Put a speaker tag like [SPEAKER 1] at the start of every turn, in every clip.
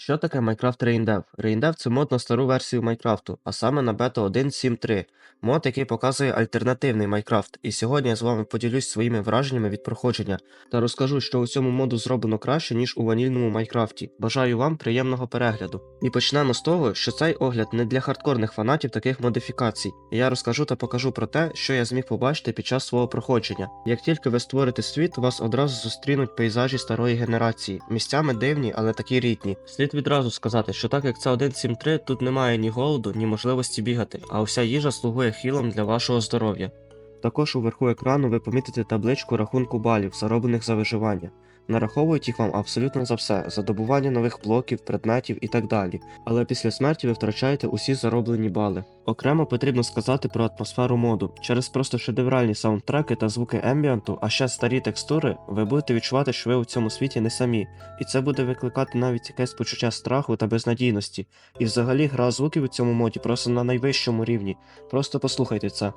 [SPEAKER 1] Що таке Minecraft Reindev? Reindev – це мод на стару версію Майнкрафту, а саме на бета 1.7.3. Мод, який показує альтернативний Майнкрафт. І сьогодні я з вами поділюсь своїми враженнями від проходження та розкажу, що у цьому моду зроблено краще, ніж у ванільному Майнкрафті. Бажаю вам приємного перегляду. І почнемо з того, що цей огляд не для хардкорних фанатів таких модифікацій. Я розкажу та покажу про те, що я зміг побачити під час свого проходження. Як тільки ви створите світ, вас одразу зустрінуть пейзажі старої генерації, місцями дивні, але такі рідні. Слід відразу сказати, що так як це 1.7.3, тут немає ні голоду, ні можливості бігати, а уся їжа слугує хілом для вашого здоров'я. Також уверху екрану ви помітите табличку рахунку балів, зароблених за виживання. Нараховують їх вам абсолютно за все, за добування нових блоків, предметів і так далі. Але після смерті ви втрачаєте усі зароблені бали. Окремо потрібно сказати про атмосферу моду. Через просто шедевральні саундтреки та звуки ембіанту, а ще старі текстури, ви будете відчувати, що ви у цьому світі не самі, і це буде викликати навіть якесь почуття страху та безнадійності. І взагалі гра звуків у цьому моді просто на найвищому рівні. Просто послухайте це.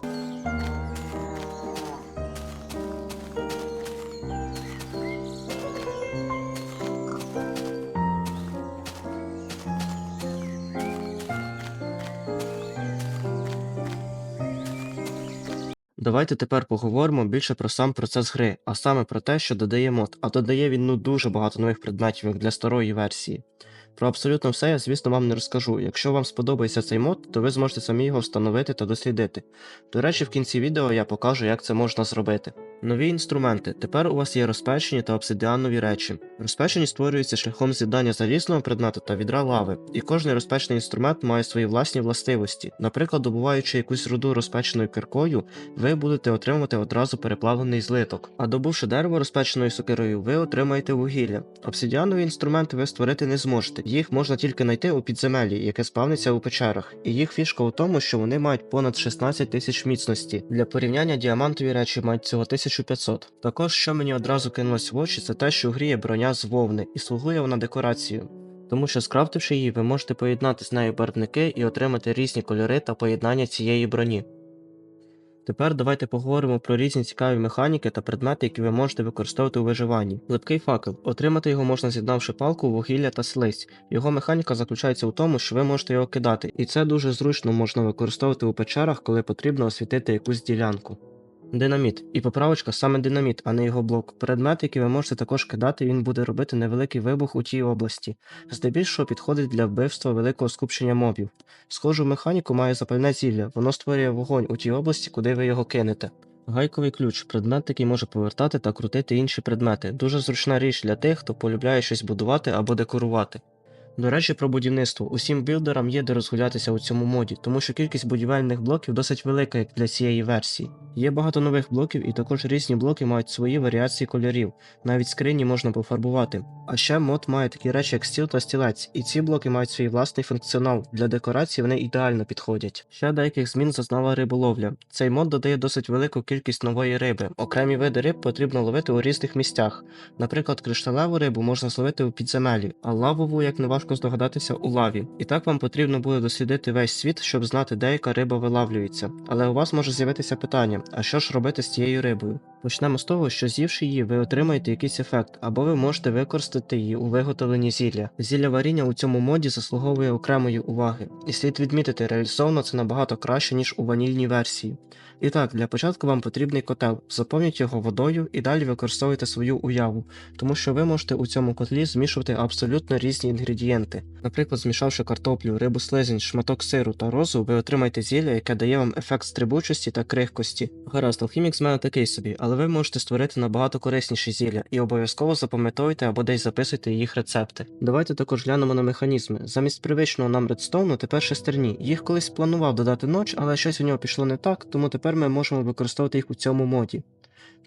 [SPEAKER 1] Давайте тепер поговоримо більше про сам процес гри, а саме про те, що додає мод, а додає він ну дуже багато нових предметів, як для старої версії. Про абсолютно все я, звісно, вам не розкажу. Якщо вам сподобається цей мод, то ви зможете самі його встановити та дослідити. До речі, в кінці відео я покажу, як це можна зробити. Нові інструменти. Тепер у вас є розпечені та обсидіанові речі. Розпечені створюються шляхом з'єднання залізного предмету та відра лави, і кожний розпечений інструмент має свої власні властивості. Наприклад, добуваючи якусь руду розпеченою киркою, ви будете отримувати одразу переплавлений злиток. А добувши дерево розпеченою сокирою, ви отримаєте вугілля. Обсидіанові інструменти ви створити не зможете. Їх можна тільки знайти у підземеллі, яке спавниться у печерах. І їх фішка у тому, що вони мають понад 16 тисяч міцності. Для порівняння діамантові речі мають цього 1500. Також, що мені одразу кинулось в очі, це те, що в грі є броня з вовни, і слугує вона декорацією. Тому що скрафтивши її, ви можете поєднати з нею барвники і отримати різні кольори та поєднання цієї броні. Тепер давайте поговоримо про різні цікаві механіки та предмети, які ви можете використовувати у виживанні. Липкий факел. Отримати його можна з'єднавши палку, вугілля та слизь. Його механіка заключається у тому, що ви можете його кидати, і це дуже зручно можна використовувати у печерах, коли потрібно освітити якусь ділянку. Динаміт. І поправочка саме динаміт, а не його блок. Предмет, який ви можете також кидати, він буде робити невеликий вибух у тій області. Здебільшого підходить для вбивства великого скупчення мобів. Схожу механіку має запальне зілля, воно створює вогонь у тій області, куди ви його кинете. Гайковий ключ предмет, який може повертати та крутити інші предмети. Дуже зручна річ для тих, хто полюбляє щось будувати або декорувати. До речі, про будівництво. Усім білдерам є де розгулятися у цьому моді, тому що кількість будівельних блоків досить велика, як для цієї версії. Є багато нових блоків, і також різні блоки мають свої варіації кольорів. Навіть скрині можна пофарбувати. А ще мод має такі речі, як стіл та стілець, і ці блоки мають свій власний функціонал. Для декорації вони ідеально підходять. Ще деяких змін зазнала риболовля. Цей мод додає досить велику кількість нової риби. Окремі види риб потрібно ловити у різних місцях. Наприклад, кришталеву рибу можна зловити у підземелі, а лавову, як не важко здогадатися, у лаві. І так вам потрібно буде дослідити весь світ, щоб знати, де яка риба вилавлюється. Але у вас може з'явитися питання: а що ж робити з цією рибою? Почнемо з того, що з'ївши її, ви отримаєте якийсь ефект, або ви можете використати її у виготовленні зілля. Зілля варіння у цьому моді заслуговує окремої уваги, і слід відмітити, реалізовано це набагато краще, ніж у ванільній версії. І так, для початку вам потрібний котел, заповніть його водою і далі використовуйте свою уяву, тому що ви можете у цьому котлі змішувати абсолютно різні інгредієнти. Наприклад, змішавши картоплю, рибу слизень, шматок сиру та розу, ви отримаєте зілля, яке дає вам ефект стрибучості та крихкості. Гаразд, алхімік з мене такий собі, але ви можете створити набагато корисніші зілля і обов'язково запам'ятовуйте або десь записуйте їх рецепти. Давайте також глянемо на механізми. Замість привичного нам редстоуну тепер шестерні. Їх колись планував додати ноч, але щось у нього пішло не так, тому тепер ми можемо використовувати їх у цьому моді.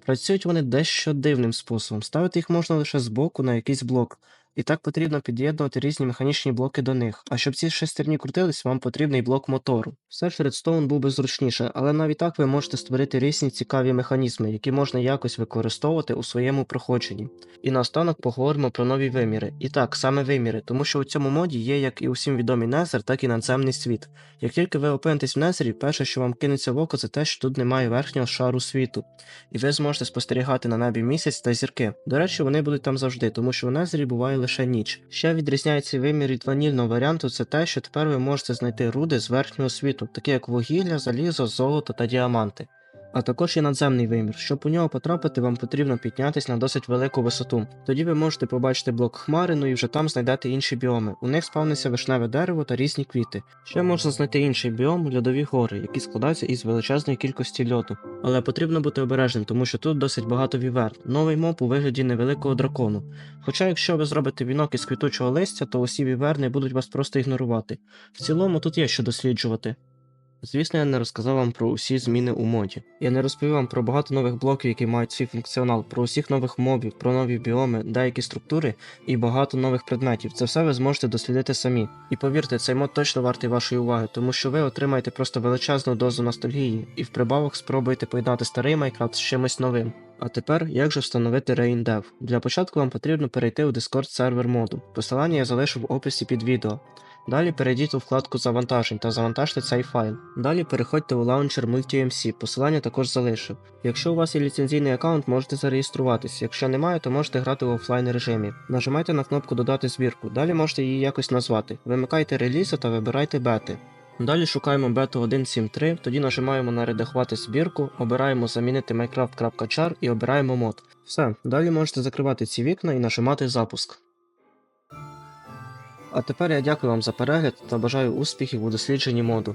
[SPEAKER 1] Працюють вони дещо дивним способом. Ставити їх можна лише збоку на якийсь блок. І так потрібно під'єднувати різні механічні блоки до них. А щоб ці шестерні крутились, вам потрібний блок мотору. Все ж Redstone був би зручніше, але навіть так ви можете створити різні цікаві механізми, які можна якось використовувати у своєму проходженні. І наостанок поговоримо про нові виміри. І так, саме виміри, тому що у цьому моді є як і усім відомий Незер, так і надземний світ. Як тільки ви опинитесь в Незері, перше, що вам кинеться в око, це те, що тут немає верхнього шару світу, і ви зможете спостерігати на небі місяць та зірки. До речі, вони будуть там завжди, тому що у Незері буває лише ніч. Ще відрізняється вимір від ванільного варіанту, це те, що тепер ви можете знайти руди з верхнього світу, такі як вугілля, залізо, золото та діаманти. А також є надземний вимір. Щоб у нього потрапити, вам потрібно піднятися на досить велику висоту. Тоді ви можете побачити блок хмари, ну і вже там знайдете інші біоми. У них спавниться вишневе дерево та різні квіти. Ще можна знайти інший біом льодові гори, які складаються із величезної кількості льоду. Але потрібно бути обережним, тому що тут досить багато віверн. Новий моб у вигляді невеликого дракону. Хоча, якщо ви зробите вінок із квітучого листя, то усі віверни будуть вас просто ігнорувати. В цілому тут є що досліджувати. Звісно, я не розказав вам про усі зміни у моді. Я не розповів вам про багато нових блоків, які мають свій функціонал, про усіх нових мобів, про нові біоми, деякі структури і багато нових предметів. Це все ви зможете дослідити самі. І повірте, цей мод точно вартий вашої уваги, тому що ви отримаєте просто величезну дозу ностальгії і в прибавок спробуєте поєднати старий Майнкрафт з чимось новим. А тепер як же встановити RainDev? Для початку вам потрібно перейти у Discord сервер моду. Посилання я залишу в описі під відео. Далі перейдіть у вкладку завантажень та завантажте цей файл. Далі переходьте у лаунчер MultiMC, посилання також залишив. Якщо у вас є ліцензійний аккаунт, можете зареєструватись. Якщо немає, то можете грати в офлайн режимі. Нажимайте на кнопку Додати збірку, далі можете її якось назвати. Вимикайте релізи та вибирайте бети. Далі шукаємо бету 1.7.3, тоді нажимаємо на редагувати збірку, обираємо замінити minecraft.char і обираємо мод. Все, далі можете закривати ці вікна і нажимати запуск. А тепер я дякую вам за перегляд та бажаю успіхів у дослідженні моду.